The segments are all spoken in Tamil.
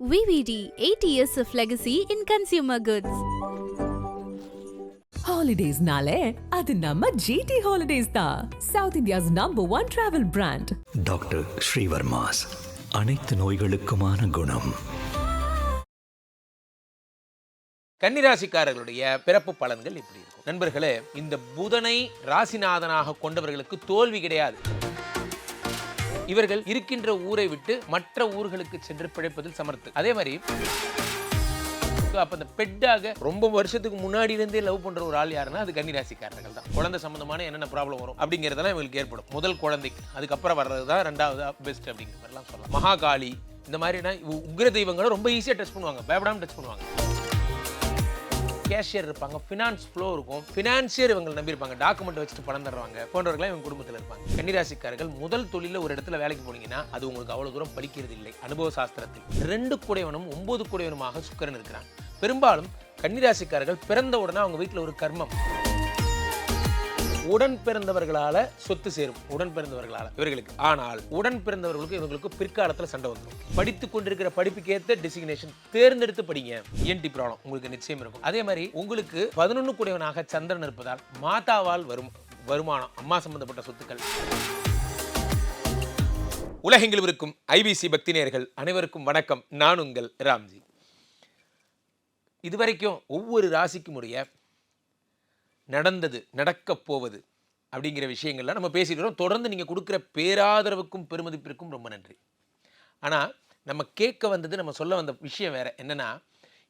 VVD 80 years of legacy in consumer goods. ஹாலிடேஸ்னாலே அது நம்ம ஜிடி ஹாலிடேஸ் தான் south India's number one travel brand doctor Srivarma's அனைத்து நோய்களுக்குமான குணம். கன்னிராசிக்காரர்களுடைய பிறப்பு பலன்கள் இப்படி இருக்கும். நண்பர்களே இந்த புதனை ராசிநாதனாக கொண்டவர்களுக்கு தோல்வி கிடையாது. இவர்கள் இருக்கின்ற ஊரை விட்டு மற்ற ஊர்களுக்கு சென்று பிழைப்பதில் சமர்த்து அதே மாதிரி அப்ப அந்த பெட்டாக ரொம்ப வருஷத்துக்கு முன்னாடி இருந்தே லவ் பண்ற ஒரு ஆள் யாருன்னா அது கன்னிராசிக்காரர்கள் தான். குழந்தை சம்பந்தமான என்னென்ன ப்ராப்ளம் வரும் அப்படிங்கிறதெல்லாம் இவங்களுக்கு ஏற்படும். முதல் குழந்தைக்கு அதுக்கப்புறம் வர்றது தான் ரெண்டாவது பெஸ்ட் அப்படிங்கிற மாதிரிலாம் சொல்லலாம். மகாகாளி இந்த மாதிரினா உக்ர தெய்வங்களை ரொம்ப ஈஸியாக டச் பண்ணுவாங்க. பயப்படாமல் டச் பண்ணுவாங்க. கேஷியர் இருப்பாங்க ஃபினான்ஸ் ஃப்ளோ இருக்கும். ஃபினான்சியர் இவங்க நம்பியிருப்பாங்க டாக்குமெண்ட் வச்சுட்டு பணம் தருவாங்க போன்றவர்களாம் இவங்க குடும்பத்தில் இருப்பாங்க. கன்னிராசிக்காரர்கள் முதல் தொழிலில் ஒரு இடத்துல வேலைக்கு போனீங்கன்னா அது உங்களுக்கு அவ்வளோ தூரம் பலிக்கிறது இல்லை. அனுபவ சாஸ்திரத்தில் ரெண்டு குடையவனும் ஒன்பது குடையவனுமாக சுக்கரன் இருக்கிறான். பெரும்பாலும் கன்னிராசிக்காரர்கள் பிறந்த உடனே அவங்க வீட்டில் ஒரு கர்மம். உடன் பிறந்தவர்களால சொத்து சேரும். உடன் பிறந்தவர்களால. இவர்களுக்கு. ஆனால் உடன் பிறந்தவர்களுக்கு இவங்களுக்கு பிற்காலத்தில் சண்டை வந்துடும் படித்துக் கொண்டிருக்கிற படிப்புக்கு ஏற்ற டெசிக்னேஷன் தேர்ந்தெடுத்து படிங்க. என்டி ப்ராப்ளம் உங்களுக்கு நிச்சயம் இருக்கும். அதே மாதிரி உங்களுக்கு பதினொன்று கூடியவனாக சந்திரன் இருப்பதால் மாதாவால் வரும் வருமானம் அம்மா சம்பந்தப்பட்ட சொத்துக்கள். உலகெங்கிலும் இருக்கும் ஐபிசி பக்தி நேர்கள் அனைவருக்கும் வணக்கம். நான் உங்கள் ராம்ஜி. இதுவரைக்கும் ஒவ்வொரு ராசிக்கும் உடைய நடந்தது நடக்கப் போவது அப்படிங்கிற விஷயங்கள்லாம் நம்ம பேசிட்டு வரோம் தொடர்ந்து நீங்கள் கொடுக்குற பேராதரவுக்கும் பெருமதிப்பிற்கும் ரொம்ப நன்றி. ஆனால் நம்ம கேட்க வந்தது நம்ம சொல்ல வந்த விஷயம் வேறு. என்னென்னா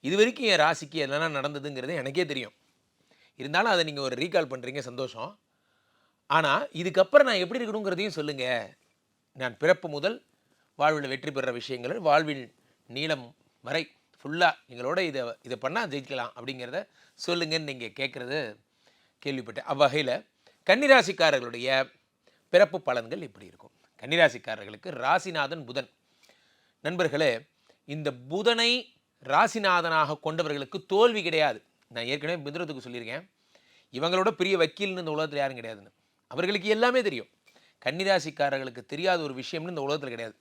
இது வரைக்கும் என் ராசிக்கு என்னென்ன நடந்ததுங்கிறது எனக்கே தெரியும். இருந்தாலும் அதை நீங்கள் ஒரு ரீகால் பண்ணுறீங்க சந்தோஷம். ஆனால் இதுக்கப்புறம் நான் எப்படி இருக்கணுங்கிறதையும் சொல்லுங்கள் நான் பிறப்பு முதல் வாழ்வில் வெற்றி பெற விஷயங்கள் வாழ்வில் நீளம் வரை ஃபுல்லாக எங்களோட இதை இதை பண்ணால் ஜெயிக்கலாம் அப்படிங்கிறத சொல்லுங்கன்னு நீங்கள் கேட்குறது கேள்விப்பட்டேன். அவ்வகையில் கன்னிராசிக்காரர்களுடைய பிறப்பு பலன்கள் இப்படி இருக்கும். கன்னிராசிக்காரர்களுக்கு ராசிநாதன் புதன். நண்பர்களே இந்த புதனை ராசிநாதனாக கொண்டவர்களுக்கு தோல்வி கிடையாது. நான் ஏற்கனவே மிதுரத்துக்கு சொல்லியிருக்கேன். இவங்களோட பெரிய வக்கீல்னு இந்த உலகத்தில் யாரும் கிடையாதுன்னு. அவர்களுக்கு எல்லாமே தெரியும். கன்னிராசிக்காரர்களுக்கு தெரியாத ஒரு விஷயம்னு இந்த உலகத்தில் கிடையாது.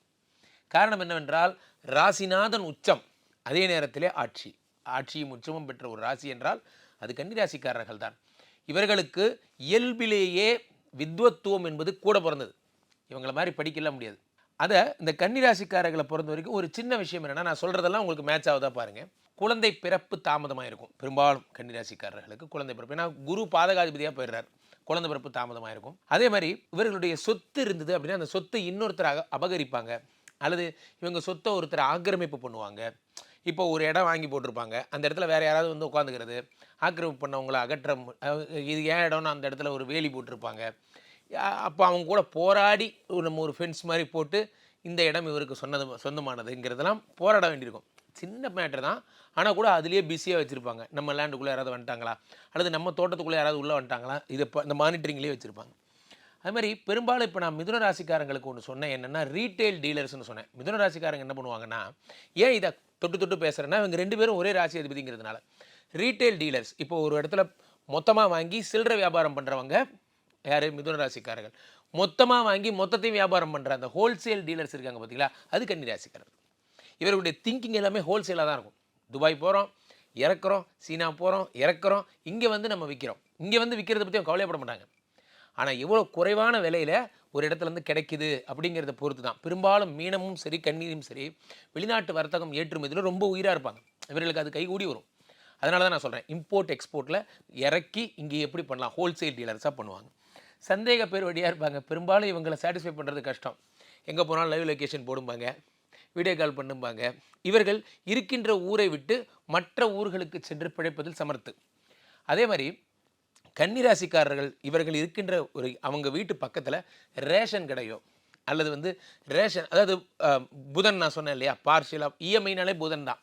காரணம் என்னவென்றால் ராசிநாதன் உச்சம் அதே நேரத்திலே ஆட்சி. ஆட்சியும் உச்சமும் பெற்ற ஒரு ராசி என்றால் அது கன்னிராசிக்காரர்கள் தான் இவர்களுக்கு இயல்பிலேயே வித்வத்துவம் என்பது கூட பிறந்தது. இவங்கள மாதிரி படிக்கலாம் முடியாது. அதை இந்த கன்னிராசிக்காரர்களை பொறுத்த வரைக்கும் ஒரு சின்ன விஷயம் என்னென்னா நான் சொல்கிறதெல்லாம் உங்களுக்கு மேட்ச் ஆகுதா பாருங்கள் குழந்தை பிறப்பு தாமதமாக இருக்கும். பெரும்பாலும் கன்னிராசிக்காரர்களுக்கு குழந்தை பிறப்பு. ஏன்னா குரு பாதகாதிபதியாக போயிடுறார். குழந்தை பிறப்பு தாமதமாக இருக்கும். அதே மாதிரி இவர்களுடைய சொத்து இருந்தது அப்படின்னா அந்த சொத்தை இன்னொருத்தர் அபகரிப்பாங்க. அல்லது இவங்க சொத்தை ஒருத்தர் ஆக்கிரமிப்பு பண்ணுவாங்க. இப்போ ஒரு இடம் வாங்கி போட்டிருப்பாங்க. அந்த இடத்துல வேறு யாராவது வந்து உட்காந்துக்கிறது. ஆக்கிரமிப்பு பண்ணவங்களை அகற்ற மு- இது ஏன் இடம்னு அந்த இடத்துல ஒரு வேலி போட்டிருப்பாங்க. அப்போ அவங்க கூட போராடி ஒரு நம்ம ஒரு ஃபென்ஸ் மாதிரி போட்டு இந்த இடம் இவருக்கு சொன்னது சொந்தமானதுங்கிறதெல்லாம் போராட வேண்டியிருக்கும். சின்ன மேட்டர் தான். ஆனால் கூட அதுலேயே பிஸியாக வச்சுருப்பாங்க. நம்ம லேண்டுக்குள்ளே யாராவது வந்துட்டாங்களா? அல்லது நம்ம தோட்டத்துக்குள்ளே யாராவது உள்ளே வந்துட்டாங்களா? இதை இந்த மானிட்டரிங்லேயே வச்சுருப்பாங்க. அது மாதிரி பெரும்பாலும் இப்போ நான் மிதுன ராசிக்காரங்களுக்கு ஒன்று சொன்னேன். என்னென்னா ரீட்டைல் டீலர்ஸ்னு சொன்னேன். மிதுன ராசிக்காரங்க என்ன பண்ணுவாங்கன்னா ஏன் இதை தொட்டு தொட்டு பேசுகிறேன்னா இவங்க ரெண்டு பேரும் ஒரே ராசி அதிபதிங்கிறதுனால. ரீட்டைல் டீலர்ஸ் இப்போ ஒரு இடத்துல மொத்தமாக வாங்கி சில்லறை வியாபாரம் பண்ணுறவங்க யார்? மிதுன ராசிக்காரர்கள். மொத்தமாக வாங்கி மொத்தத்தையும் வியாபாரம் பண்ணுற அந்த ஹோல்சேல் டீலர்ஸ் இருக்காங்க பார்த்தீங்களா அது கன்னி ராசிக்காரர் இவர்களுடைய திங்கிங் எல்லாமே ஹோல்சேலாக தான் இருக்கும். துபாய் போகிறோம் இறக்குறோம் சீனா போகிறோம் இறக்குறோம் இங்கே வந்து நம்ம விற்கிறோம் இங்கே வந்து விற்கிறத பற்றி அவங்க கவலைப்பட மாட்டாங்க. ஆனால் எவ்வளோ குறைவான விலையில் ஒரு இடத்துல இருந்து கிடைக்குது அப்படிங்கிறத பொறுத்து தான் பெரும்பாலும் மீனமும் சரி கண்ணீரும் சரி வெளிநாட்டு வர்த்தகம் ஏற்றுமதியில் ரொம்ப உயிராக இருப்பாங்க. இவர்களுக்கு அது கைகூடி வரும். அதனால தான் நான் சொல்கிறேன் இம்போர்ட் எக்ஸ்போர்ட்டில் இறக்கி இங்கே எப்படி பண்ணலாம்? ஹோல்சேல் டீலர்ஸாக பண்ணுவாங்க. சந்தேக பேர் வழியாக இருப்பாங்க. பெரும்பாலும் இவங்களை சாட்டிஸ்ஃபை பண்ணுறது கஷ்டம். எங்கே போனாலும் லைவ் லொக்கேஷன் போடும்பாங்க வீடியோ கால் பண்ணும்பாங்க. இவர்கள் இருக்கின்ற ஊரை விட்டு மற்ற ஊர்களுக்கு சென்று பிழைப்பதில் சமர்த்து. அதே மாதிரி கன்னிராசிக்காரர்கள் இவர்கள் இருக்கின்ற ஒரு அவங்க வீட்டு பக்கத்தில் ரேஷன் கடையோ அல்லது வந்து ரேஷன் அதாவது புதன் நான் சொன்னேன் இல்லையா பார்ஷியலாக இஎம்ஐனாலே புதன் தான்.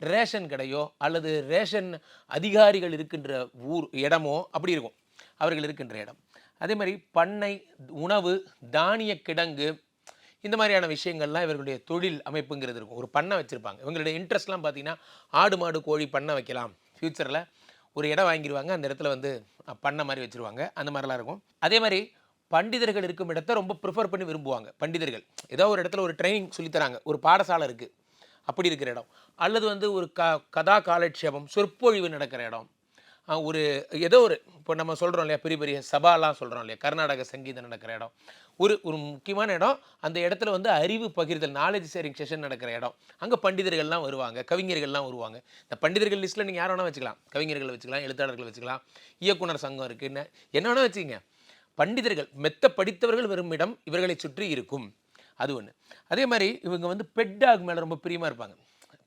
ரேஷன் கடையோ அல்லது ரேஷன் அதிகாரிகள் இருக்கின்ற ஊர் இடமோ அப்படி இருக்கும். அவர்கள் இருக்கின்ற இடம். அதே மாதிரி பண்ணை உணவு தானிய கிடங்கு இந்த மாதிரியான விஷயங்கள்லாம் இவர்களுடைய தொழில் அமைப்புங்கிறது இருக்கும். ஒரு பண்ணை வச்சுருப்பாங்க. இவங்களுடைய இன்ட்ரெஸ்ட்லாம் பார்த்தீங்கன்னா ஆடு மாடு கோழி பண்ணை வைக்கலாம். ஃப்யூச்சரில் ஒரு இடம் வாங்கிடுவாங்க அந்த இடத்துல வந்து பண்ண மாதிரி வச்சுருவாங்க. அந்த மாதிரிலாம் இருக்கும். அதே மாதிரி பண்டிதர்கள் இருக்கும் இடத்த ரொம்ப ப்ரிஃபர் பண்ணி விரும்புவாங்க. பண்டிதர்கள். ஏதோ ஒரு இடத்துல ஒரு ட்ரைனிங் சொல்லித்தராங்க ஒரு பாடசாலை இருக்குது அப்படி இருக்கிற இடம். அல்லது வந்து ஒரு க கதா காலட்சேபம் சொற்பொழிவு நடக்கிற இடம். ஒரு ஏதோ ஒரு இப்போ நம்ம சொல்கிறோம் இல்லையா பெரிய பெரிய சபாலாம் சொல்கிறோம் இல்லையா கர்நாடக சங்கீதம் நடக்கிற இடம். ஒரு ஒரு முக்கியமான இடம் அந்த இடத்துல வந்து அறிவு பகிர்தல் நாலேஜ் ஷேரிங் செஷன் நடக்கிற இடம். அங்கே பண்டிதர்கள்லாம் வருவாங்க கவிஞர்கள்லாம் வருவாங்க. இந்த பண்டிதர்கள் லிஸ்ட்டில் நீங்கள் யார் வேணால் வச்சுக்கலாம். கவிஞர்கள் வச்சுக்கலாம் எழுத்தாளர்கள் வச்சுக்கலாம் இயக்குனர் சங்கம் இருக்குன்னு என்ன வேணால் வச்சுக்கங்க. பண்டிதர்கள் மெத்த படித்தவர்கள் வரும் இடம் இவர்களை சுற்றி இருக்கும். அது ஒன்று அதே மாதிரி இவங்க வந்து பெட்டாக் மேலே ரொம்ப பிரியமாக இருப்பாங்க.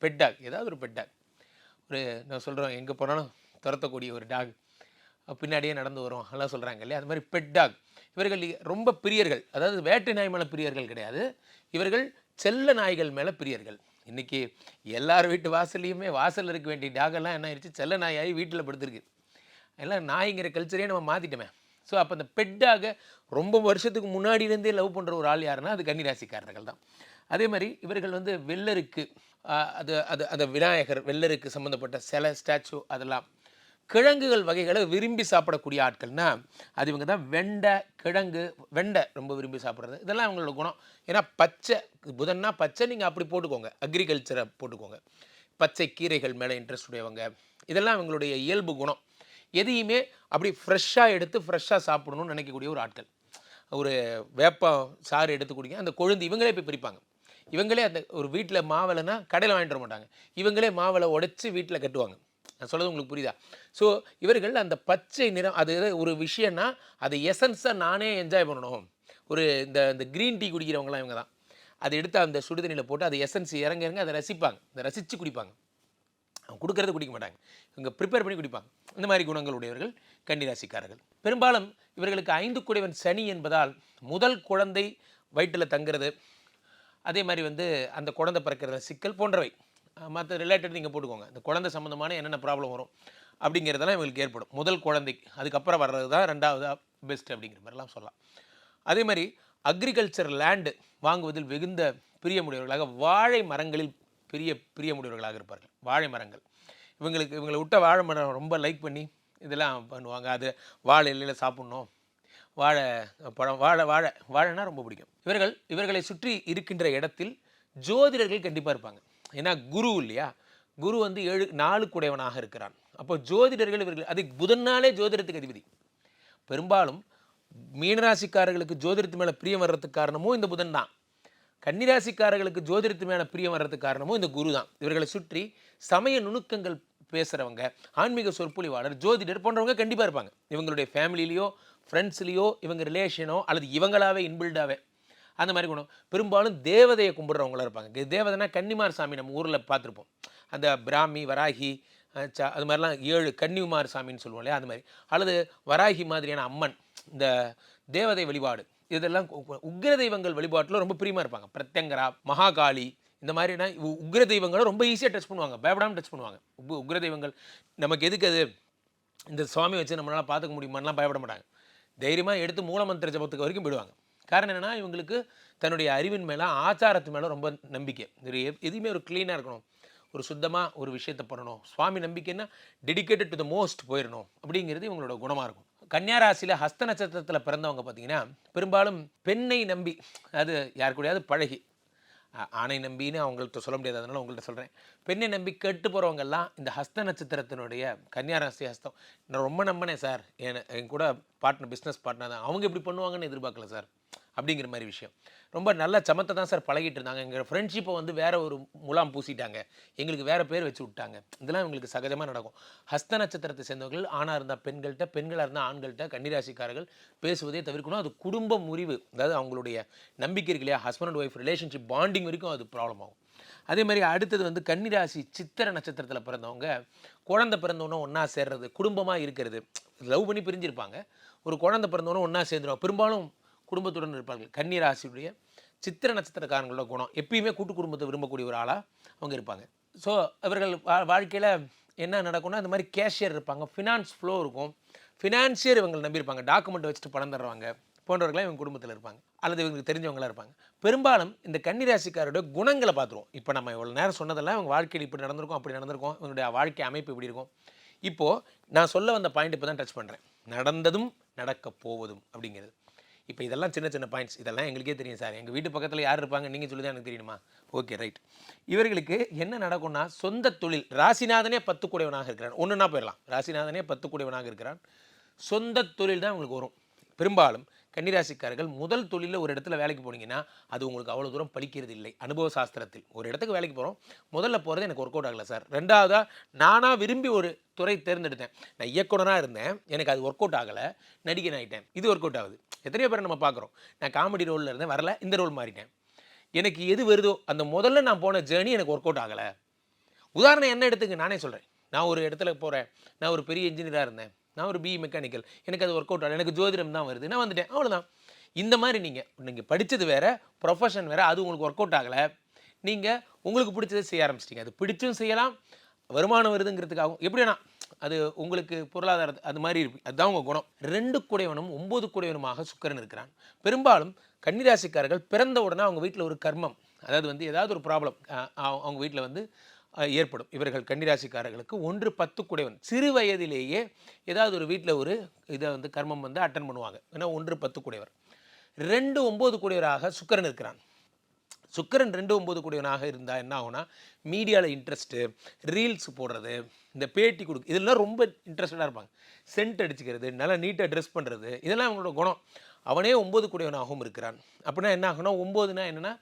பெட்டாக் ஏதாவது ஒரு பெட்டாக் ஒரு நான் சொல்கிறோம் எங்கே போனாலும் துரத்தக்கூடிய ஒரு டாக் பின்னாடியே நடந்து வரும் அதெல்லாம் சொல்கிறாங்க இல்லையா? அது மாதிரி பெட் டாக் இவர்கள் ரொம்ப பிரியர்கள். அதாவது வேட்டை நாய் மேலே பிரியர்கள் கிடையாது. இவர்கள் செல்ல நாய்கள் மேலே பிரியர்கள். இன்றைக்கி எல்லார் வீட்டு வாசல்லையுமே வாசலில் இருக்க வேண்டிய டாகெல்லாம் என்ன ஆயிடுச்சு செல்ல நாயாகி வீட்டில் படுத்துருக்கு. எல்லாம் நாய்ங்கிற கல்ச்சரே நம்ம மாற்றிட்டோமே ஸோ அப்போ அந்த பெட்டாக ரொம்ப வருஷத்துக்கு முன்னாடியிலேருந்தே லவ் பண்ணுற ஒரு ஆள் யாருன்னா அது கன்னிராசிக்காரர்கள் தான். அதே மாதிரி இவர்கள் வந்து வெள்ளருக்கு அது அது அந்த விநாயகர் வெள்ளருக்கு சம்மந்தப்பட்ட சில ஸ்டாச்சு அதெல்லாம் கிழங்குகள் வகைகளை விரும்பி சாப்பிடக்கூடிய ஆட்கள்னா அது இவங்க தான் வெண்டை கிழங்கு வெண்டை ரொம்ப விரும்பி சாப்பிட்றது. இதெல்லாம் அவங்களோட குணம். ஏன்னா பச்சை புதன்னா பச்சை நீங்கள் அப்படி போட்டுக்கோங்க. அக்ரிகல்ச்சரை போட்டுக்கோங்க. பச்சை கீரைகள் மேலே இன்ட்ரெஸ்ட் உடையவங்க. இதெல்லாம் இவங்களுடைய இயல்பு குணம். எதையுமே அப்படி ஃப்ரெஷ்ஷாக எடுத்து ஃப்ரெஷ்ஷாக சாப்பிடணும்னு நினைக்கக்கூடிய ஒரு ஆட்கள். ஒரு வேப்பம் சாறு எடுத்து குடிங்க அந்த கொழுந்து இவங்களே போய் பிரிப்பாங்க. இவங்களே அந்த ஒரு வீட்டில் மாவளைனா கடையில் வாங்கிட்டு வர மாட்டாங்க. இவங்களே மாவளை உடைச்சி வீட்டில் கட்டுவாங்க. நான் சொல்கிறது உங்களுக்கு புரியுதா? ஸோ இவர்கள் அந்த பச்சை நிறம் அது ஒரு விஷயம்னா அதை எசன்ஸாக நானே என்ஜாய் பண்ணணும். ஒரு இந்த இந்த க்ரீன் டீ குடிக்கிறவங்களாம் இவங்க தான் அதை எடுத்து அந்த சுடுதண்ணியில் போட்டு அதை எசன்ஸ் இறங்க இறங்க அதை ரசிப்பாங்க. அதை ரசித்து குடிப்பாங்க. அவங்க கொடுக்கறது குடிக்க மாட்டாங்க. இவங்க ப்ரிப்பேர் பண்ணி குடிப்பாங்க. இந்த மாதிரி குணங்கள் உடையவர்கள் கன்னிராசிக்காரர்கள். பெரும்பாலும் இவர்களுக்கு ஐந்து குடைவன் சனி என்பதால் முதல் குழந்தை வயிற்றில் தங்குறது அதே மாதிரி வந்து அந்த குழந்தை பிறக்கிற சிக்கல் போன்றவை. மற்ற ரிலேட்டட் நீங்கள் போட்டுக்கோங்க. இந்த குழந்தை சம்மந்தமான என்னென்ன ப்ராப்ளம் வரும் அப்படிங்கிறதெல்லாம் இவங்களுக்கு ஏற்படும். முதல் குழந்தைக்கு அதுக்கப்புறம் வர்றது தான் ரெண்டாவது பெஸ்ட் அப்படிங்கிற மாதிரிலாம் சொல்லலாம். அதே மாதிரி அக்ரிகல்ச்சர் லேண்டு வாங்குவதில் மிகுந்த பிரியமுடையவர்களாக வாழை மரங்களில் பெரிய பிரியமுடையவர்களாக இருப்பார்கள். வாழை மரங்கள். இவங்களுக்கு இவங்களை விட்ட வாழை மரம் ரொம்ப லைக் பண்ணி இதெல்லாம் பண்ணுவாங்க. அது வாழை இலையில் சாப்பிட்ணும். வாழை பழம் வாழை வாழை வாழைனா ரொம்ப பிடிக்கும். இவர்கள் இவர்களை சுற்றி இருக்கின்ற இடத்தில் ஜோதிடர்கள் கண்டிப்பாக இருப்பாங்க. ஏன்னா குரு இல்லையா? குரு வந்து ஏழு நாலு குடையவனாக இருக்கிறான். அப்போ ஜோதிடர்கள் இவர்கள் அது புதன்னாலே ஜோதிடத்துக்கு அதிபதி. பெரும்பாலும் மீனராசிக்காரர்களுக்கு ஜோதிடத்து மேலே பிரியம் வர்றதுக்கு காரணமும் இந்த புதன் தான். கன்னிராசிக்காரர்களுக்கு ஜோதிடத்து மேலே பிரியம் வர்றதுக்கு காரணமும் இந்த குரு தான். இவர்களை சுற்றி சமய நுணுக்கங்கள் பேசுகிறவங்க ஆன்மீக சொற்பொழிவாளர் ஜோதிடர் போன்றவங்க கண்டிப்பாக இருப்பாங்க. இவங்களுடைய ஃபேமிலிலேயோ ஃப்ரெண்ட்ஸ்லேயோ இவங்க ரிலேஷனோ அல்லது இவங்களாவே இன்பில்டாவே அந்த மாதிரி குணம் பெரும்பாலும் தேவதையை கும்பிட்றவங்களா இருப்பாங்க. தேவதைனா கன்னிமார் சாமி நம்ம ஊரில் பார்த்துருப்போம். அந்த பிராமி வராகி ச- அது மாதிரிலாம் ஏழு கன்னிமார் சாமின்னு சொல்லுவோம் இல்லையா? அது மாதிரி. அல்லது வராகி மாதிரியான அம்மன் இந்த தேவதை வழிபாடு. இதெல்லாம் உக்ர தெய்வங்கள் வழிபாட்டில் ரொம்ப பிரியமாக இருப்பாங்க. பிரத்யங்கரா மகாகாளி இந்த மாதிரினா உ- தெய்வங்களை ரொம்ப ஈஸியாக டச் பண்ணுவாங்க. பயப்படாமல் டச் பண்ணுவாங்க. உக்ர தெய்வங்கள் நமக்கு எதுக்கு அது? இந்த சுவாமி வச்சு நம்மளால் பார்த்துக்க முடியுமான்லாம் பயப்பட மாட்டாங்க. தைரியமாக எடுத்து மூலமந்திர ஜபத்துக்கு வரைக்கும் போயிடுவாங்க. காரணம் என்னென்னா இவங்களுக்கு தன்னுடைய அறிவின் மேலே ஆச்சாரத்து மேலே ரொம்ப நம்பிக்கை. இது எதுவுமே ஒரு க்ளீனாக இருக்கணும். ஒரு சுத்தமாக ஒரு விஷயத்தை பண்ணணும். சுவாமி நம்பிக்கைன்னா டெடிகேட்டட் டு த மோஸ்ட் போயிடணும். அப்படிங்கிறது இவங்களோட குணமாக இருக்கும். கன்னியாராசியில் ஹஸ்த நட்சத்திரத்தில் பிறந்தவங்க பார்த்தீங்கன்னா பெரும்பாலும் பெண்ணை நம்பி அது யார் கூடயாவது பழகி ஆணை நம்பின்னு அவங்கள்ட்ட சொல்ல முடியாது. அதனால உங்கள்கிட்ட சொல்கிறேன் பெண்ணை நம்பி கெட்டு போகிறவங்கெல்லாம் இந்த ஹஸ்த நட்சத்திரத்தினுடைய கன்னியாராசி ஹஸ்தம். நான் ரொம்ப நம்பினேன் சார். என் என் கூட பார்ட்னர் பிஸ்னஸ் பார்ட்னர் தான். அவங்க இப்படி பண்ணுவாங்கன்னு எதிர்பார்க்கல சார். அப்படிங்கிற மாதிரி விஷயம். ரொம்ப நல்ல சமத்தை தான் சார் பழகிட்டு இருந்தாங்க. எங்கள் ஃப்ரெண்ட்ஷிப்பை வந்து வேற ஒரு முலாம் பூசிட்டாங்க. எங்களுக்கு வேற பேர் வச்சு விட்டாங்க. இதெல்லாம் எங்களுக்கு சகஜமாக நடக்கும். ஹஸ்த நட்சத்திரத்தை சேர்ந்தவர்கள் ஆணாக இருந்தால் பெண்கள்கிட்ட பெண்களாக இருந்தால் ஆண்கள்கிட்ட கன்னிராசிக்காரர்கள் பேசுவதே தவிர்க்கணும். அது குடும்ப முறிவு. அதாவது அவங்களுடைய நம்பிக்கை இருக்கு இல்லையா? Husband and wife relationship bonding வரைக்கும் அது ப்ராப்ளம் ஆகும். அதே மாதிரி அடுத்தது வந்து கன்னிராசி சித்திர நட்சத்திரத்தில் பிறந்தவங்க குழந்தை பிறந்தவொன்னே ஒன்றா சேர்றது குடும்பமாக இருக்கிறது. லவ் பண்ணி பிரிஞ்சிருப்பாங்க. ஒரு குழந்தை பிறந்தவொன்னே ஒன்றா சேர்ந்துருவாங்க பெரும்பாலும் குடும்பத்துடன் இருப்பார்கள். கன்னிராசியுடைய சித்திர நட்சத்திரக்காரங்களோட குணம். எப்பயுமே கூட்டு குடும்பத்தை விரும்பக்கூடிய ஒரு ஆளாக அவங்க இருப்பாங்க. ஸோ இவர்கள் வா வாழ்க்கையில் என்ன நடக்கும்னா இந்த மாதிரி கேஷியர் இருப்பாங்க. ஃபினான்ஸ் ஃப்ளோ இருக்கும். ஃபினான்ஷியர் இவங்களை நம்பியிருப்பாங்க. டாக்குமெண்ட் வச்சுட்டு பணம் தருவாங்க போன்றவர்களாம் இவங்க குடும்பத்தில் இருப்பாங்க. அல்லது இவங்களுக்கு தெரிஞ்சவங்களாக இருப்பாங்க. பெரும்பாலும் இந்த கன்னிராசிக்காரோட குணங்களை பார்த்துருவோம். இப்போ நம்ம இவ்வளோ நேரம் சொன்னதெல்லாம் இவங்க வாழ்க்கையில் இப்படி நடந்திருக்கும் அப்படி நடந்திருக்கும். இவங்களுடைய வாழ்க்கை அமைப்பு இப்படி இருக்கும். இப்போது நான் சொல்ல வந்த பாயிண்ட் இப்போ தான் டச் பண்ணுறேன் நடந்ததும் நடக்க போவதும் அப்படிங்கிறது. இப்போ இதெல்லாம் சின்ன சின்ன பாயிண்ட்ஸ் இதெல்லாம் எங்களுக்கே தெரியும் சார். எங்கள் வீட்டு பக்கத்தில் யார் இருப்பாங்க? நீங்கள் சொல்லி தான் எனக்கு தெரியணுமா ஓகே ரைட் இவர்களுக்கு என்ன நடக்கும்னா சொந்த தொழில். ராசிநாதனே பத்து கூடையவனாக இருக்கிறான். ஒன்றுனா போயிடலாம். ராசிநாதனே பத்து கூடையவனாக இருக்கிறான். சொந்த தொழில் தான் உங்களுக்கு வரும். பெரும்பாலும் கன்னிராசிக்காரர்கள் முதல் தொழிலில் ஒரு இடத்துல வேலைக்கு போனீங்கன்னா அது உங்களுக்கு அவ்வளோ தூரம் பழிக்கிறது இல்லை. அனுபவ சாஸ்திரத்தில். ஒரு இடத்துக்கு வேலைக்கு போகிறோம் முதல்ல போகிறது எனக்கு ஒர்க் அவுட் ஆகலை சார். ரெண்டாவதாக நானாக விரும்பி ஒரு துறை தேர்ந்தெடுத்தேன். நான் இயக்குனராக இருந்தேன். எனக்கு அது ஒர்க் அவுட் ஆகலை. நடிகன் ஆகிட்டேன் இது ஒர்க் அவுட் ஆகுது. எத்தனையோ பேரை நம்ம பார்க்குறோம். நான் காமெடி ரோலில் இருந்தேன் வரல இந்த ரோல் மாறிட்டேன். எனக்கு எது வருதோ அந்த முதல்ல நான் போன ஜேர்னி எனக்கு ஒர்க் அவுட் ஆகலை. உதாரணம் என்ன எடுத்துங்க நானே சொல்கிறேன் நான் ஒரு இடத்துல போகிறேன் நான் ஒரு பெரிய இன்ஜினியராக இருந்தேன் நான் ஒரு பிஇ மெக்கானிக்கல் எனக்கு அது ஒர்க் அவுட் ஆகலை எனக்கு ஜோதிடம் தான் வருது நான் வந்துட்டேன் அவ்வளோதான் இந்த மாதிரி நீங்கள் நீங்கள் படித்தது வேறு ப்ரொஃபஷன் வேறு அது உங்களுக்கு ஒர்க் அவுட் ஆகலை. நீங்கள் உங்களுக்கு பிடிச்சதை செய்ய ஆரம்பிச்சிட்டிங்க. அது பிடிச்சும் செய்யலாம் வருமானம் வருதுங்கிறதுக்காகவும் எப்படி அது உங்களுக்கு பொருளாதார அது மாதிரி இருக்கு. அதுதான் உங்கள் குணம். ரெண்டு குடையவனும் ஒம்பது குடையவனுமாக சுக்கரன் இருக்கிறான். பெரும்பாலும் கன்னிராசிக்காரர்கள் பிறந்த உடனே அவங்க வீட்டில் ஒரு கர்மம். அதாவது வந்து ஏதாவது ஒரு ப்ராப்ளம் அவங்க வீட்டில் வந்து ஏற்படும். இவர்கள் கன்னிராசிக்காரர்களுக்கு ஒன்று பத்து குடைவன் சிறு வயதிலேயே ஏதாவது ஒரு வீட்டில் ஒரு இதை வந்து கர்மம் வந்து அட்டன் பண்ணுவாங்க. ஏன்னா ஒன்று பத்து குடைவர் ரெண்டு ஒம்பது குடையவராக சுக்கரன் இருக்கிறான். சுக்கரன் ரெண்டு ஒம்பது கூடியவனாக இருந்தால் என்ன ஆகும்னா மீடியாவில் இன்ட்ரெஸ்ட்டு ரீல்ஸ் போடுறது இந்த பேட்டி கொடுக்கு இதெல்லாம் ரொம்ப இன்ட்ரெஸ்டடாக இருப்பாங்க. சென்ட் அடிச்சுக்கிறது நல்லா நீட்டாக ட்ரெஸ் பண்ணுறது இதெல்லாம் அவங்களோட குணம். அவனே ஒம்பது கூடியவனாகவும் இருக்கிறான். அப்படின்னா என்ன ஆகும்னா ஒம்போதுனா என்னென்னா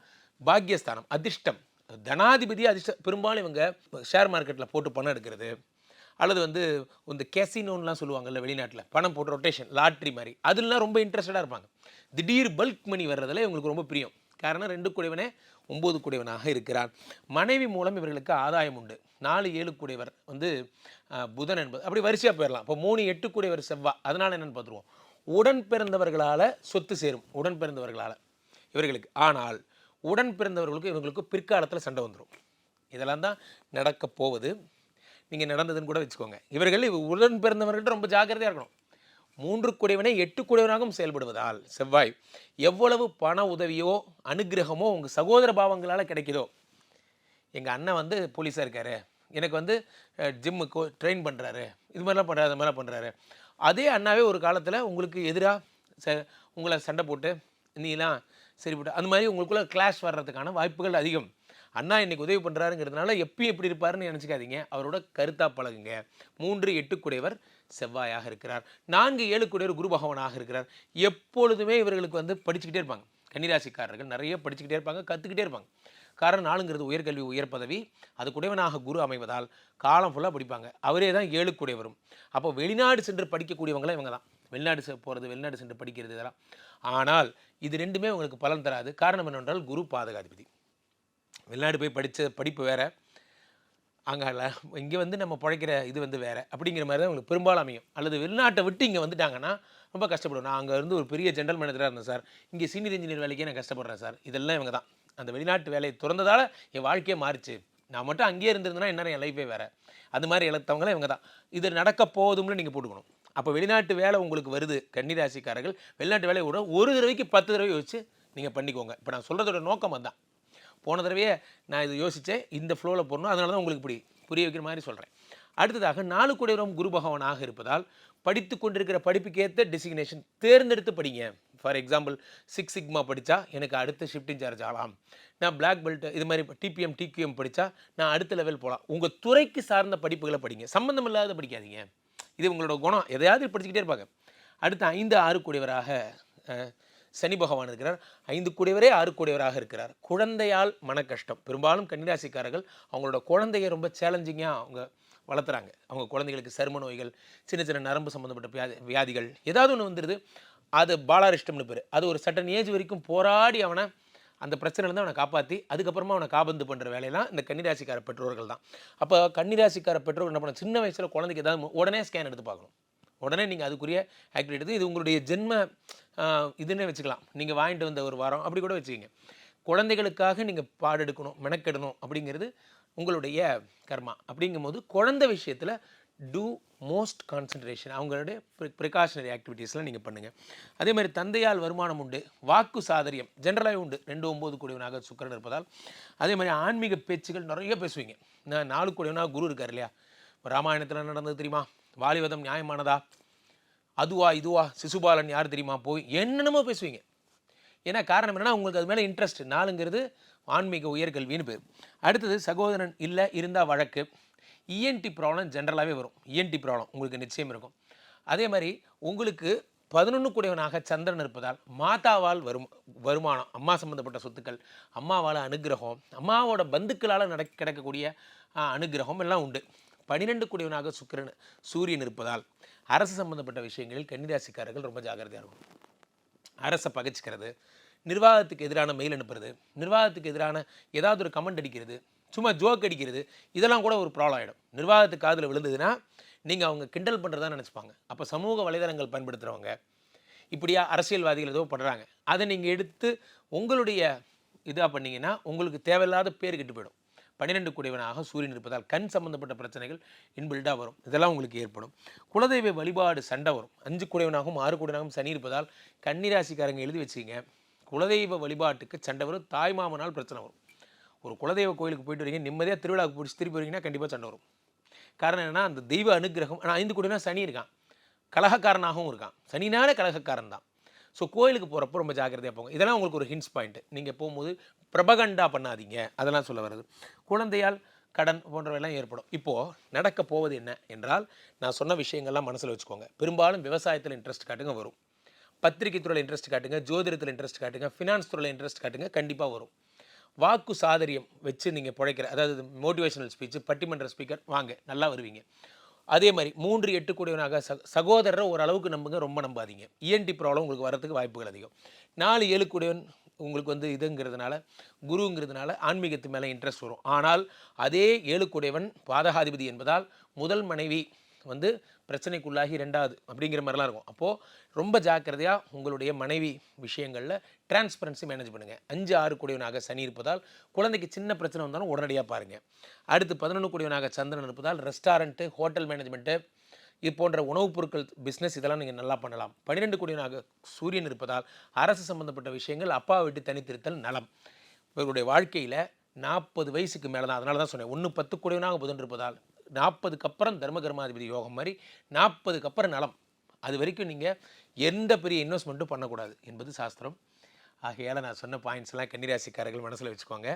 பாக்கியஸ்தானம் அதிர்ஷ்டம். தனாதிபதி அதிர்ஷ்டம் பெரும்பாலும் இவங்க ஷேர் மார்க்கெட்டில் போட்டு பணம் எடுக்கிறது அல்லது வந்து இந்த கேசினோன்லாம் சொல்லுவாங்கல்ல வெளிநாட்டில் பணம் போட்டு ரொட்டேஷன் லாட்ரி மாதிரி அதுலாம் ரொம்ப இன்ட்ரெஸ்டடாக இருப்பாங்க. திடீர் பல்க் மணி வர்றதில் இவங்களுக்கு ரொம்ப பிரியம். காரணம் ரெண்டு குடைவனே ஒம்பது குடைவனாக இருக்கிறான் மனைவி மூலம் இவர்களுக்கு ஆதாயம் உண்டு. நாலு ஏழு குடைவர் வந்து புதன் என்பது. அப்படி வரிசையாக போயிடலாம் இப்போ மூணு எட்டு குடைவர் செவ்வா. அதனால் என்னென்னு பார்த்துருவோம். உடன் பிறந்தவர்களால் சொத்து சேரும். உடன் பிறந்தவர்களால் இவர்களுக்கு. ஆனால் உடன் பிறந்தவர்களுக்கு இவங்களுக்கு பிற்காலத்தில் சண்டை வந்துடும் இதெல்லாம் தான் நடக்கப் போவது நீங்கள் நடந்ததுன்னு கூட வச்சுக்கோங்க. இவர்கள் உடன் பிறந்தவர்கள்ட்ட ரொம்ப ஜாக்கிரதையாக இருக்கணும். மூன்று குடைவனை எட்டு குடைவனாகவும் செயல்படுவதால் செவ்வாய் எவ்வளவு பண உதவியோ அனுக்கிரகமோ உங்கள் சகோதர பாவங்களால் கிடைக்குதோ? எங்கள் அண்ணன் வந்து போலீஸாக இருக்காரு. எனக்கு வந்து ஜிம்முக்கு ட்ரெயின் பண்ணுறாரு இது மாதிரிலாம் பண்ணுறாரு அது மாதிரிலாம் பண்ணுறாரு அதே அண்ணாவே ஒரு காலத்தில் உங்களுக்கு எதிராக ச உங்களை சண்டை போட்டு நீலாம் சரி போட்டு அந்த மாதிரி உங்களுக்குள்ளே கிளாஷ் வர்றதுக்கான வாய்ப்புகள் அதிகம். அண்ணா இன்னைக்கு உதவி பண்ணுறாருங்கிறதுனால எப்பயும் எப்படி இருப்பாருன்னு நினச்சிக்காதீங்க. அவரோட கருத்தாக பழகுங்க. மூன்று எட்டுக்குடையவர் செவ்வாயாக இருக்கிறார். நான்கு ஏழுக்குடையவர் குரு பகவானாக இருக்கிறார். எப்பொழுதுமே இவர்களுக்கு வந்து படிச்சுக்கிட்டே இருப்பாங்க. கன்னிராசிக்காரர்கள் நிறைய படிச்சுக்கிட்டே இருப்பாங்க கற்றுக்கிட்டே இருப்பாங்க. காரணம் நாளுங்கிறது உயர்கல்வி உயர் பதவி. அது குடைவனாக குரு அமைவதால் காலம் ஃபுல்லாக படிப்பாங்க. அவரே தான் ஏழு குடைவரும் அப்போ வெளிநாடு சென்று படிக்கக்கூடியவங்களாம் இவங்க தான். வெளிநாடு செ- போகிறது வெளிநாடு சென்று படிக்கிறது இதெல்லாம். ஆனால் இது ரெண்டுமே உங்களுக்கு பலன் தராது. காரணம் என்னவென்றால் குரு பாதகாதிபதி. வெளிநாடு போய் படித்த படிப்பு வேறு. அங்கே இங்கே வந்து நம்ம பிழைக்கிற இது வந்து வேறு அப்படிங்கிற மாதிரி தான் உங்களுக்கு பெரும்பாலும் அமையும். அல்லது வெளிநாட்டை விட்டு இங்கே வந்துட்டாங்கன்னா ரொம்ப கஷ்டப்படும் நான் அங்கே இருந்து ஒரு பெரிய ஜென்ரல் மேனேஜராக இருந்தேன் சார் இங்கே சீனியர் இன்ஜினியர் வேலைக்கே நான் கஷ்டப்படுறேன் சார் இதெல்லாம் இவங்க தான். அந்த வெளிநாட்டு வேலையை திறந்ததால் என் வாழ்க்கையே மாறிச்சு. நான் மட்டும் அங்கேயே இருந்திருந்தேன்னா என்ன என் லைஃபே வேறு. அது மாதிரி இழத்தவங்களே இவங்க தான். இது நடக்க போதும்னு நீங்கள் போட்டுக்கணும். அப்போ வெளிநாட்டு வேலை உங்களுக்கு வருது கன்னிராசிக்காரர்கள். வெளிநாட்டு வேலையை விட ஒரு தடவைக்கு பத்து தடவை வச்சு நீங்கள் பண்ணிக்கோங்க. இப்போ நான் சொல்கிறதோட நோக்கம் அதுதான் போன தடவையே நான் இது யோசித்தேன் இந்த ஃப்ளோவில் போடணும் அதனால தான் உங்களுக்கு இப்படி புரிய வைக்கிற மாதிரி சொல்கிறேன் அடுத்ததாக நாலு குடையரும் குரு பகவானாக இருப்பதால் படித்து கொண்டிருக்கிற படிப்புக்கேற்ற டெசிக்னேஷன் தேர்ந்தெடுத்து படிங்க. ஃபார் எக்ஸாம்பிள் சிக்ஸ் சிக்மா படித்தா எனக்கு அடுத்த ஷிஃப்ட் இன்சார்ஜ் ஆகலாம். நான் பிளாக் பெல்ட் இது மாதிரி டிபிஎம் டிக்யூஎம் படித்தா நான் அடுத்த லெவல் போகலாம். உங்கள் துறைக்கு சார்ந்த படிப்புகளை படிங்க. சம்மந்தம் இல்லாத படிக்காதீங்க. இது உங்களோட குணம். எதையாவது படிச்சுக்கிட்டே இருப்பாங்க. அடுத்து ஐந்து ஆறு கூடியவராக சனி பகவான் இருக்கிறார். ஐந்து கூடியவரே ஆறு கூடியவராக இருக்கிறார். குழந்தையால் மன கஷ்டம். பெரும்பாலும் கன்னிராசிக்காரர்கள் அவங்களோட குழந்தைய ரொம்ப சேலஞ்சிங்காக அவங்க வளர்த்துறாங்க. அவங்க குழந்தைகளுக்கு சரும நோய்கள் சின்ன சின்ன நரம்பு சம்மந்தப்பட்ட வியாதி வியாதிகள் ஏதாவது ஒன்று வந்துடுது அது பாலாரிஷ்டம்னு பேர். அது ஒரு சட்டன் ஏஜ் வரைக்கும் போராடி அவனை அந்த பிரச்சனைலேருந்து அவனை காப்பாற்றி அதுக்கப்புறமா அவனை காபந்து பண்ணுற வேலையெல்லாம் இந்த கன்னிராசிக்கார பெற்றோர்கள் தான். அப்போ கன்னிராசிக்கார பெற்றோர்கள் என்ன பண்ண சின்ன வயசில் குழந்தைக்கு ஏதாவது உடனே ஸ்கேன் எடுத்து பார்க்கணும். உடனே நீங்கள் அதுக்குரிய ஆக்டிவிட்டி எடுத்து இது உங்களுடைய ஜென்ம இதுன்னே வச்சுக்கலாம். நீங்கள் வாங்கிட்டு வந்த ஒரு வாரம் அப்படி கூட வச்சுக்கிங்க. குழந்தைகளுக்காக நீங்கள் பாடெடுக்கணும் மெனக்கெடணும் அப்படிங்கிறது உங்களுடைய கர்மா. அப்படிங்கும்போது குழந்தை விஷயத்தில் டூ மோஸ்ட் கான்சன்ட்ரேஷன் அவங்களுடைய ப்ரிகாஷனரி ஆக்டிவிட்டீஸ்லாம் நீங்கள் பண்ணுங்கள் அதே மாதிரி தந்தையால் வருமானம் உண்டு வாக்கு சாதரியம் ஜென்ரலாகவே உண்டு. ரெண்டு ஒம்பது கூடியவனாக சுக்கரன் இருப்பதால். அதே மாதிரி ஆன்மீக பேச்சுகள் நிறைய பேசுவீங்க. நான் நாலு கூடியவனாக குரு இருக்கார் இல்லையா? ராமாயணத்தில் நடந்தது தெரியுமா? வாலிவதம் நியாயமானதா? அதுவா இதுவா? சிசுபாலன் யார் தெரியுமா? போய் என்னென்னமோ பேசுவீங்க. ஏன்னா காரணம் என்னன்னா உங்களுக்கு அது மேலே இன்ட்ரெஸ்ட் நாலுங்கிறது ஆன்மீக உயர்கல்வின்னு பேர். அடுத்தது சகோதரன் இல்லை இருந்தால் வழக்கு. இஎன்டி ப்ராப்ளம் ஜென்ரலாகவே வரும். இஎன்டி ப்ராப்ளம் உங்களுக்கு நிச்சயம் இருக்கும். அதே மாதிரி உங்களுக்கு பதினொன்று கூடியவனாக சந்திரன் இருப்பதால் மாதாவால் வரும் வருமானம் அம்மா சம்மந்தப்பட்ட சொத்துக்கள் அம்மாவால் அனுகிரகம் அம்மாவோட பந்துக்களால் நட கிடைக்கக்கூடிய அனுகிரகம் எல்லாம் உண்டு. பனிரெண்டு கூடியவனாக சுக்கிரன் சூரியன் இருப்பதால் அரசு சம்பந்தப்பட்ட விஷயங்களில் கன்னிராசிக்காரர்கள் ரொம்ப ஜாக்கிரதையாக இருக்கும். அரசை பகைச்சிக்கிறது நிர்வாகத்துக்கு எதிரான மெயில் அனுப்புறது நிர்வாகத்துக்கு எதிரான ஏதாவது ஒரு கமெண்ட் அடிக்கிறது சும்மா ஜோக் அடிக்கிறது இதெல்லாம் கூட ஒரு ப்ராப்ளம் ஆகிடும் நிர்வாகத்துக்கு காதில் விழுந்ததுன்னா நீங்கள் அவங்க கிண்டல் பண்ணுறதா நினச்சிப்பாங்க. அப்போ சமூக வலைதளங்கள் பயன்படுத்துகிறவங்க இப்படியா அரசியல்வாதிகள் ஏதோ பண்ணுறாங்க அதை நீங்கள் எடுத்து உங்களுடைய இதாக பண்ணீங்கன்னா உங்களுக்கு தேவையில்லாத பேர் கெட்டு போயிடும். பன்னிரெண்டு கூடியவனாக சூரியன் இருப்பதால் கண் சம்பந்தப்பட்ட பிரச்சனைகள் இன்பில்டாக வரும். இதெல்லாம் உங்களுக்கு ஏற்படும். குலதெய்வ வழிபாடு சண்டை வரும். அஞ்சு கூடியவனாகவும் ஆறு கூடியவனாகவும் சனி இருப்பதால் கன்னிராசிக்காரங்க எழுதி வச்சுக்கிங்க குலதெய்வ வழிபாட்டுக்கு சண்டை வரும். தாய்மாமனால் பிரச்சனை வரும். ஒரு குலதெய்வ கோயிலுக்கு போயிட்டு வரீங்க நிம்மதியாக திருவிழாவுக்கு பிடிச்சி திருப்பி வரீங்கன்னா கண்டிப்பாக சண்டை வரும். காரணம் என்னன்னா அந்த தெய்வ அனுகிரகம் ஆனால் ஐந்து கூடியனா சனி இருக்கான். கலகக்காரனாகவும் இருக்கான். சனினால கலகக்காரன் தான் ஸோ கோயிலுக்கு போகிறப்போ ரொம்ப ஜாக்கிரதையாக போங்க. இதெல்லாம் உங்களுக்கு ஒரு ஹின்ஸ் பாயிண்ட் நீங்கள் போகும்போது பிரபகண்டா பண்ணாதீங்க. அதெல்லாம் சொல்ல வருது குழந்தையால் கடன் போன்றவையெல்லாம் ஏற்படும். இப்போது நடக்க போவது என்ன என்றால் நான் சொன்ன விஷயங்கள்லாம் மனசில் வச்சுக்கோங்க. பெரும்பாலும் விவசாயத்தில் இன்ட்ரெஸ்ட் காட்டுங்க வரும். பத்திரிகை துறையில் இன்ட்ரெஸ்ட் காட்டுங்க ஜோதிடத்தில் இன்ட்ரெஸ்ட் காட்டுங்க ஃபினான்ஸ் துறையில் இன்ட்ரெஸ்ட் காட்டுங்க கண்டிப்பாக வரும். வாக்கு சாதரியம் வச்சு நீங்கள் பிழைக்கிற அதாவது மோட்டிவேஷனல் ஸ்பீச் பட்டிமன்ற ஸ்பீக்கர் வாங்க நல்லா வருவீங்க. அதே மாதிரி மூன்று எட்டு கூடியவனாக சகோதரரை ஓரளவுக்கு நம்புங்க ரொம்ப நம்பாதீங்க. இஎன்டி ப்ராப்ளம் உங்களுக்கு வரதுக்கு வாய்ப்புகள் அதிகம். நாலு ஏழு கூடியவன் உங்களுக்கு வந்து இதுங்கிறதுனால குருங்கிறதுனால ஆன்மீகத்து மேலே இன்ட்ரெஸ்ட் வரும். ஆனால் அதே ஏழு கூடியவன் பாதகாதிபதி என்பதால் முதல் மனைவி வந்து பிரச்சனைக்குள்ளாகி ரெண்டாவது அப்படிங்கிற மாதிரிலாம் இருக்கும். அப்போது ரொம்ப ஜாக்கிரதையாக உங்களுடைய மனைவி விஷயங்களில் டிரான்ஸ்பரன்சி மேனேஜ் பண்ணுங்கள் அஞ்சு ஆறு கூடியவனாக சனி இருப்பதால் குழந்தைக்கு சின்ன பிரச்சனை வந்தாலும் உடனடியாக பாருங்கள் அடுத்து பதினொன்று கூடியவனாக சந்திரன் இருப்பதால் ரெஸ்டாரண்ட்டு ஹோட்டல் மேனேஜ்மெண்ட்டு இது போன்ற உணவுப் பொருட்கள் பிஸ்னஸ் இதெல்லாம் நீங்கள் நல்லா பண்ணலாம். பன்னிரெண்டு கோடியனாக சூரியன் இருப்பதால் அரசு சம்பந்தப்பட்ட விஷயங்கள் அப்பா விட்டு தனித்திருத்தல் நலம். இவர்களுடைய வாழ்க்கையில் நாற்பது வயசுக்கு மேலே தான் அதனால தான் சொன்னேன். ஒன்று பத்து கோடியனாக புதன் இருப்பதால் நாற்பதுக்கு அப்புறம் தர்ம கர்மாதிபதி யோகம் மாதிரி நாற்பதுக்கு அப்புறம் நலம். அது வரைக்கும் நீங்கள் எந்த பெரிய இன்வெஸ்ட்மெண்ட்டும் பண்ணக்கூடாது என்பது சாஸ்திரம். ஆகையால் நான் சொன்ன பாயிண்ட்ஸ் எல்லாம் கன்னிராசிக்காரர்கள் மனசில் வச்சுக்கோங்க.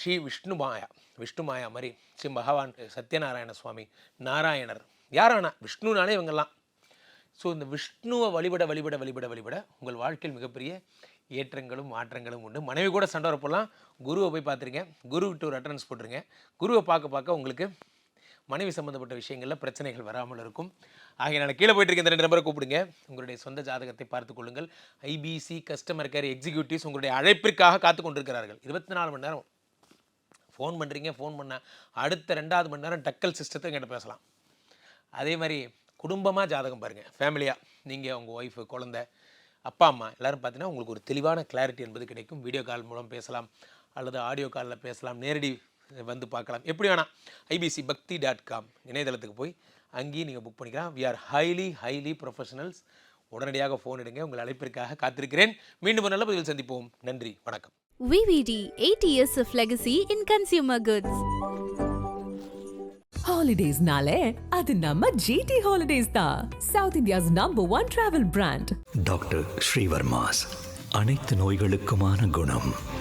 ஸ்ரீ விஷ்ணு மாயா விஷ்ணு மாயா மாதிரி ஸ்ரீ பகவான் சத்யநாராயண சுவாமி நாராயணர். யார் வேணா விஷ்ணுனாலே இவங்கெல்லாம். ஸோ இந்த விஷ்ணுவை வழிபட வழிபட வழிபட வழிபட உங்கள் வாழ்க்கையில் மிகப்பெரிய ஏற்றங்களும் மாற்றங்களும் உண்டு. மனைவி கூட சண்டை வரப்போலாம் குருவை போய் பார்த்துருங்க. குருவிட்டு ஒரு அட்டனன்ஸ் போட்டுருங்க. குருவை பார்க்க பார்க்க உங்களுக்கு மனைவி சம்மந்தப்பட்ட விஷயங்களில் பிரச்சனைகள் வராமல் இருக்கும். ஆகையினால் நான் கீழே போயிட்டு இருக்க இந்த ரெண்டு நம்பரை கூப்பிடுங்க. உங்களுடைய சொந்த ஜாதகத்தை பார்த்துக் கொள்ளுங்கள். ஐபிசி கஸ்டமர் கேர் எக்ஸிக்யூட்டிவ்ஸ் உங்களுடைய அழைப்பிற்காக காத்து கொண்டிருக்கிறார்கள். இருபத்தி நாலு மணி நேரம். ஃபோன் பண்ணுறீங்க ஃபோன் பண்ண அடுத்த ரெண்டாவது மணி நேரம் டக்கல் சிஸ்டத்தை எங்கிட்ட பேசலாம். அதே மாதிரி குடும்பமாக ஜாதகம் பாருங்கள் ஃபேமிலியாக நீங்கள் உங்கள் ஒய்ஃபு குழந்த அப்பா அம்மா எல்லோரும் பார்த்தீங்கன்னா உங்களுக்கு ஒரு தெளிவான கிளாரிட்டி என்பது கிடைக்கும். வீடியோ கால் மூலம் பேசலாம். அல்லது ஆடியோ காலில் பேசலாம். நேரடி வந்து பார்க்கலாம். எப்படி வேணாம். ஐபிசி பக்தி டாட் காம் இணையதளத்துக்கு போய் அங்கேயும் நீங்கள் புக் பண்ணிக்கலாம். We are highly highly professionals உடனடியாக ஃபோன் எடுங்க. உங்கள் அழைப்பிற்காக காத்திருக்கிறேன். மீண்டும் ஒரு நல்ல பதிவில் சந்திப்போம். நன்றி. வணக்கம். VVD 8 years of legacy in consumer goods. ஹாலிடேஸ்னாலே அது நம்ம ஜிடி ஹாலிடேஸ் தான் south India's number one travel brand doctor Srivarma's அனைத்து நோய்களுக்குமான குணம்.